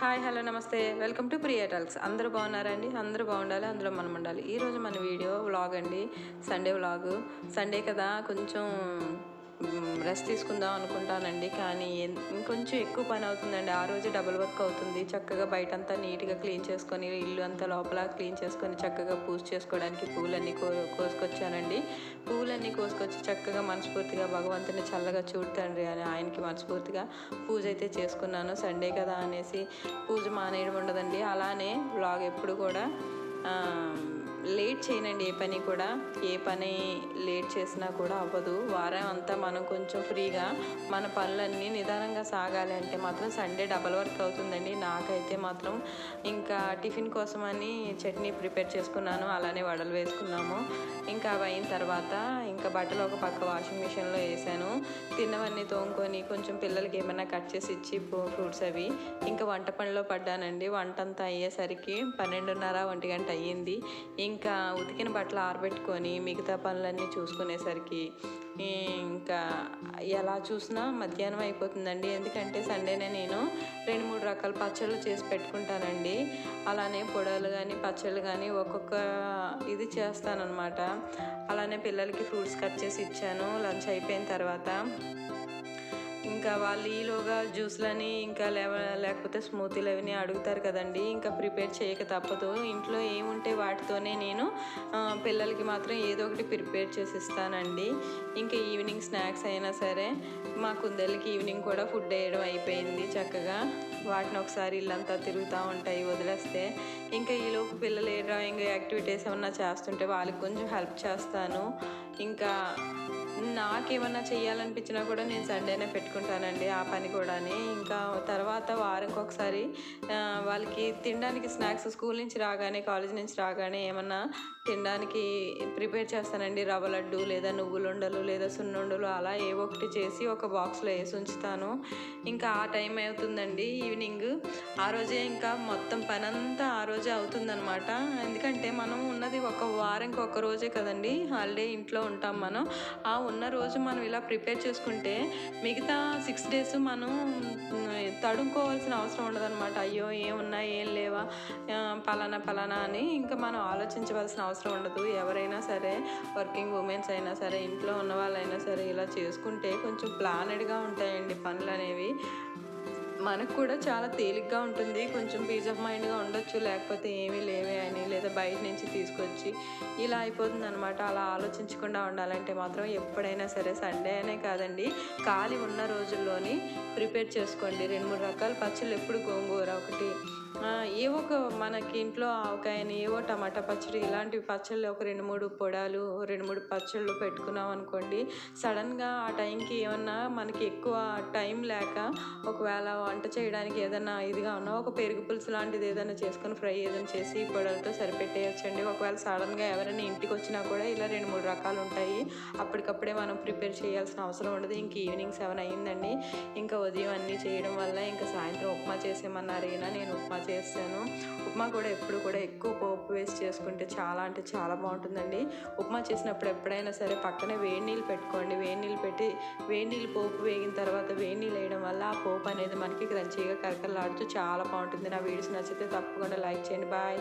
Hi hello నమస్తే. Welcome to Priya talks. అందరూ బాగున్నారండి? అందరూ బాగుండాలి అందులో మనం ఉండాలి. ఈరోజు మన వీడియో వ్లాగ్ అండి. Sunday vlog. సండే కదా కొంచెం రెస్ట్ తీసుకుందాం అనుకుంటానండి. కానీ ఇంకొంచెం ఎక్కువ పని అవుతుందండి. ఆ రోజు డబుల్ వర్క్ అవుతుంది. చక్కగా బయట అంతా నీట్గా క్లీన్ చేసుకొని ఇల్లు అంతా లోపల క్లీన్ చేసుకొని చక్కగా పూజ చేసుకోవడానికి పూలన్నీ కో కోసుకొచ్చానండి. పూలన్నీ కోసుకొచ్చి చక్కగా మనస్ఫూర్తిగా భగవంతుని చల్లగా చూడతండ్రి అని ఆయనకి మనస్ఫూర్తిగా పూజ అయితే చేసుకున్నాను. సండే కదా అనేసి పూజ మానేయడం ఉండదండి. అలానే బ్లాగ్ ఎప్పుడు కూడా లేట్ చేయనండి ఏ పని కూడా. ఏ పని లేట్ చేసినా కూడా అవ్వదు. వారం అంతా మనం కొంచెం ఫ్రీగా మన పనులన్నీ నిదానంగా సాగాలి అంటే మాత్రం సండే డబల్ వర్క్ అవుతుందండి. నాకైతే మాత్రం ఇంకా టిఫిన్ కోసమని చట్నీ ప్రిపేర్ చేసుకున్నాను. అలానే వడలు వేసుకున్నాము. ఇంకా అవి అయిన తర్వాత ఇంకా బట్టలు ఒక పక్క వాషింగ్ మిషన్లో వేసాను. తిన్నవన్నీ తోముకొని కొంచెం పిల్లలకి ఏమైనా కట్ చేసి ఇచ్చి ఫ్రూట్స్ అవి ఇంకా వంట పనిలో పడ్డానండి. వంట అంతా అయ్యేసరికి పన్నెండున్నర ఒంటి గంట అయ్యింది. ఇంకా ఉతికిన బట్టలు ఆరబెట్టుకొని మిగతా పనులన్నీ చూసుకునేసరికి ఇంకా ఎలా చూసినా మధ్యాహ్నం అయిపోతుందండి. ఎందుకంటే సండేనే నేను రెండు మూడు రకాల పచ్చళ్ళు చేసి పెట్టుకుంటానండి. అలానే పొడలు కానీ పచ్చళ్ళు కానీ ఒక్కొక్క ఇది చేస్తానన్నమాట. అలానే పిల్లలకి ఫ్రూట్స్ కట్ చేసి ఇచ్చాను. లంచ్ అయిపోయిన తర్వాత ఇంకా వాళ్ళు ఈలోగా జ్యూస్లని ఇంకా లేవ లేకపోతే స్మూతీలు అవన్నీ అడుగుతారు కదండి. ఇంకా ప్రిపేర్ చేయక తప్పదు. ఇంట్లో ఏముంటే వాటితోనే నేను పిల్లలకి మాత్రం ఏదో ఒకటి ప్రిపేర్ చేసి ఇస్తానండి ఇంకా ఈవినింగ్ స్నాక్స్ అయినా సరే మా కుందేళ్ళకి ఈవినింగ్ కూడా ఫుడ్ వేయడం అయిపోయింది చక్కగా. వాటిని ఒకసారి ఇల్లంతా తిరుగుతూ ఉంటాయి వదిలేస్తే. ఇంకా ఈలోపు పిల్లలు ఏ డ్రాయింగ్ యాక్టివిటీస్ ఏమన్నా చేస్తుంటే వాళ్ళకి కొంచెం హెల్ప్ చేస్తాను. ఇంకా నాకేమన్నా చేయాలనిపించినా కూడా నేను సండేనే పెట్టుకుంటానండి ఆ పని కూడాని. ఇంకా తర్వాత వారంకి ఒకసారి వాళ్ళకి తినడానికి స్నాక్స్ స్కూల్ నుంచి రాగానే కాలేజ్ నుంచి రాగానే ఏమన్నా తినడానికి ప్రిపేర్ చేస్తానండి. రవ్వ లడ్డు లేదా నువ్వులుండలు లేదా సున్నుండలు అలా ఏవో ఒకటి చేసి ఒక బాక్స్లో వేసి ఉంచుతాను. ఇంకా ఆ టైం అవుతుందండి ఈవినింగ్. ఆ రోజే ఇంకా మొత్తం పని అంతా ఆ రోజే అవుతుందన్నమాట. ఎందుకంటే మనం ఉన్నది ఒక వారంకి ఒక రోజే కదండి. హాలిడే ఇంట్లో ఉంటాం మనం. ఆ ఉన్న రోజు మనం ఇలా ప్రిపేర్ చేసుకుంటే మిగతా సిక్స్ డేస్ మనం మ్, తడుముకోవాల్సిన అవసరం ఉండదన్నమాట. అయ్యో ఏమున్నా ఏం లేవా పలానా పలానా అని ఇంకా మనం ఆలోచించవలసిన అవసరం ఉండదు. ఎవరైనా సరే వర్కింగ్ ఉమెన్స్ అయినా సరే ఇంట్లో ఉన్న వాళ్ళైనా సరే ఇలా చేసుకుంటే కొంచెం ప్లానెడ్గా ఉంటాయండి పనులు అనేవి మనకు కూడా చాలా తేలిగ్గా ఉంటుంది. కొంచెం పీస్ ఆఫ్ మైండ్గా ఉండొచ్చు. లేకపోతే ఏమీ లేవే అని లేదా బయట నుంచి తీసుకొచ్చి ఇలా అయిపోతుంది అనమాట అలా ఆలోచించకుండా ఉండాలంటే మాత్రం ఎప్పుడైనా సరే సండే అనే కాదండి ఖాళీ ఉన్న రోజుల్లోని ప్రిపేర్ చేసుకోండి. రెండు మూడు రకాల పచ్చళ్ళు ఎప్పుడు గోంగూర ఒకటి. ఏవో ఒక మనకి ఇంట్లో ఆవకాయని ఏవో టమాటా పచ్చడి ఇలాంటి పచ్చళ్ళు ఒక రెండు మూడు పొడాలు రెండు మూడు పచ్చళ్ళు పెట్టుకున్నాం అనుకోండి సడన్గా ఆ టైంకి ఏమన్నా మనకి ఎక్కువ టైం లేక ఒకవేళ వంట చేయడానికి ఏదైనా ఇదిగా ఉన్నా ఒక పెరుగు పులుసు లాంటిది ఏదైనా చేసుకొని ఫ్రై ఏదైనా చేసి పొడలతో సరిపెట్టేయచ్చండి. ఒకవేళ సడన్గా ఎవరైనా ఇంటికి వచ్చినా కూడా ఇలా రెండు మూడు రకాలు ఉంటాయి. అప్పటికప్పుడే మనం ప్రిపేర్ చేయాల్సిన అవసరం ఉండదు. ఇంక ఈవినింగ్ సెవెన్ అయ్యిందండి ఇంకా ఉదయం అన్నీ చేయడం వల్ల ఇంకా సాయంత్రం ఉప్మా చేసేమన్నారు ఈయన నేను ఉప్మా చేస్తాను. ఉప్మా కూడా ఎప్పుడు కూడా ఎక్కువ పోపు వేసి చేసుకుంటే చాలా అంటే చాలా బాగుంటుందండి. ఉప్మా చేసినప్పుడు ఎప్పుడైనా సరే పక్కనే వేడి నీళ్ళు పెట్టుకోండి. వేడి నీళ్ళు పెట్టి వేడి నీళ్ళు పోపు వేగిన తర్వాత వేడి నీళ్ళు వేయడం వల్ల ఆ పోపు అనేది మనకి క్రంచీగా కరకరలాడుతూ చాలా బాగుంటుంది. నా వీడియోస్ నచ్చితే తప్పకుండా లైక్ చేయండి. బాయ్.